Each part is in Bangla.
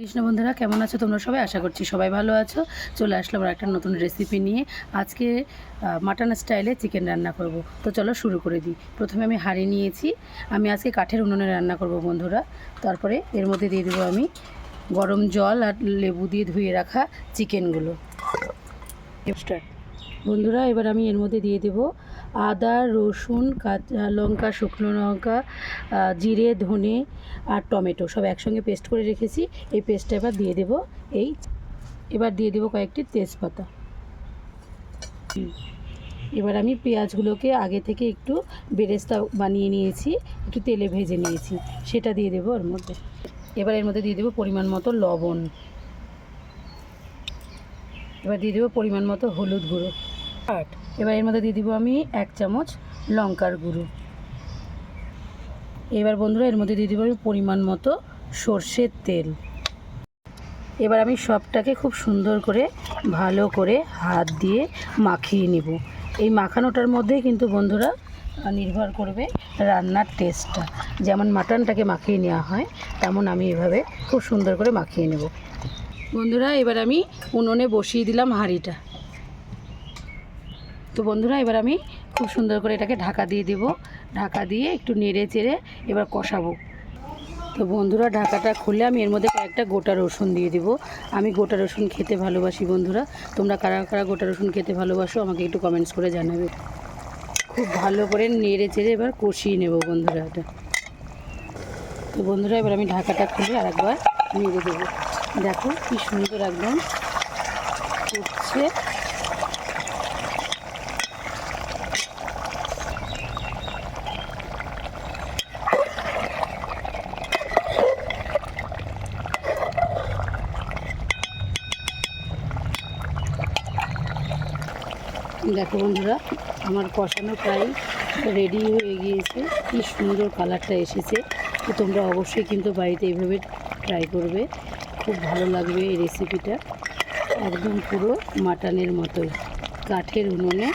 কৃষ্ণ বন্ধুরা, কেমন আছো তোমরা সবাই? আশা করছি সবাই ভালো আছো। চলে আসলাম একটা নতুন রেসিপি নিয়ে। আজকে মাটন স্টাইলে চিকেন রান্না করব। তো চলো শুরু করে দিই। প্রথমে আমি হাঁড়ি নিয়েছি। আমি আজকে কাঠের উনুনে রান্না করব বন্ধুরা। তারপরে এর মধ্যে দিয়ে দেবো আমি গরম জল আর লেবু দিয়ে ধুয়ে রাখা চিকেনগুলো বন্ধুরা, এবার আমি এর মধ্যে দিয়ে দেবো আদা, রসুন, কাঁচা লঙ্কা, শুকনো লঙ্কা জিরে, ধনে আর টমেটো সব একসঙ্গে পেস্ট করে রেখেছি। এই পেস্টটা এবার দিয়ে দেবো এই এবার দিয়ে দেবো কয়েকটি তেজপাতা। এবার আমি পেঁয়াজগুলোকে আগে থেকে একটু বেরেস্তা বানিয়ে নিয়েছি, একটু তেলে ভেজে নিয়েছি, সেটা দিয়ে দেবো ওর মধ্যে। এবার এর মধ্যে দিয়ে দেবো পরিমাণ মতো লবণ। এবার দিয়ে দেবো পরিমাণ মতো হলুদ গুঁড়ো। এবার এর মধ্যে দিয়ে দেবো আমি এক চামচ লঙ্কার গুঁড়ো। এবার বন্ধুরা, এর মধ্যে দিয়ে দিব আমি পরিমাণ মতো সর্ষের তেল। এবার আমি সবটাকে খুব সুন্দর করে ভালো করে হাত দিয়ে মাখিয়ে নিব। এই মাখানোটার মধ্যেই কিন্তু বন্ধুরা নির্ভর করবে রান্নার টেস্টটা যেমন মাটনটাকে মাখিয়ে নেওয়া হয়, তেমন আমি এভাবে খুব সুন্দর করে মাখিয়ে নেব। বন্ধুরা, এবার আমি উনুনে বসিয়ে দিলাম হাঁড়িটা। তো বন্ধুরা, এবার আমি খুব সুন্দর করে এটাকে ঢাকা দিয়ে দেব। ঢাকা দিয়ে একটু নেড়ে চেড়ে এবার কষাবো। তো বন্ধুরা, ঢাকাটা খুলে আমি এর মধ্যে কয়েকটা গোটা রসুন দিয়ে দিব। আমি গোটা রসুন খেতে ভালোবাসি বন্ধুরা। তোমরা কারা কারা গোটা রসুন খেতে ভালোবাসো আমাকে একটু কমেন্টস করে জানাবে। খুব ভালো করে নেড়ে চেড়ে এবার কষিয়ে নেব বন্ধুরা এটা। তো বন্ধুরা, এবার আমি ঢাকাটা খুলে আরেকবার নেড়ে দেবো। দেখো কি সুন্দর একদম উঠছে দেখো বন্ধুরা, আমার কষানো প্রায় রেডি হয়ে গিয়েছে। কি সুন্দর কালারটা এসেছে। তো তোমরা অবশ্যই কিন্তু বাড়িতে এইভাবে ট্রাই করবে। খুব ভালো লাগবে এই রেসিপিটা একদম পুরো মাটনের মতোই কাঠের উনুনে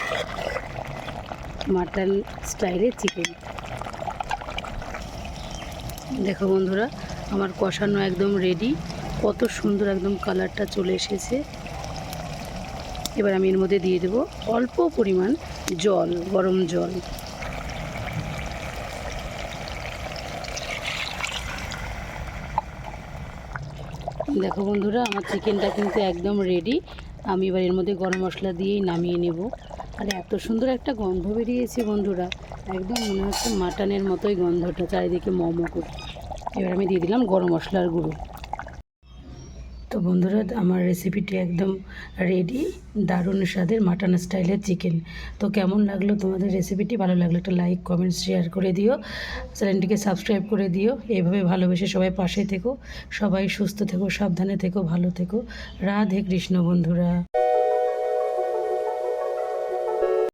মাটন স্টাইলে চিকেন দেখো বন্ধুরা, আমার কষানো একদম রেডি কত সুন্দর একদম কালারটা চলে এসেছে। এবার আমি এর মধ্যে দিয়ে দেবো অল্প পরিমাণ জল, গরম জল। দেখো বন্ধুরা, আমার চিকেনটা কিন্তু একদম রেডি আমি এবার এর মধ্যে গরম মশলা দিয়েই নামিয়ে নেব। আর এত সুন্দর একটা গন্ধ বেরিয়েছে বন্ধুরা। একদম মনে হচ্ছে মাটনের মতোই গন্ধটা, চারিদিকে মোমো করে। এবার আমি দিয়ে দিলাম গরম মশলার গুঁড়ো। তো বন্ধুরা, আমার রেসিপিটি একদম রেডি দারুণ স্বাদের মাটন স্টাইলের চিকেন তো কেমন লাগল তোমাদের রেসিপিটি ভালো লাগল একটা লাইক কমেন্ট শেয়ার করে দিও। চ্যানেলটিকে সাবস্ক্রাইব করে দিও। এইভাবে ভালোবেসে সবাই পাশে থেকো। সবাই সুস্থ থেকো, সাবধানে থেকো, ভালো থেকো। রাধে কৃষ্ণ বন্ধুরা।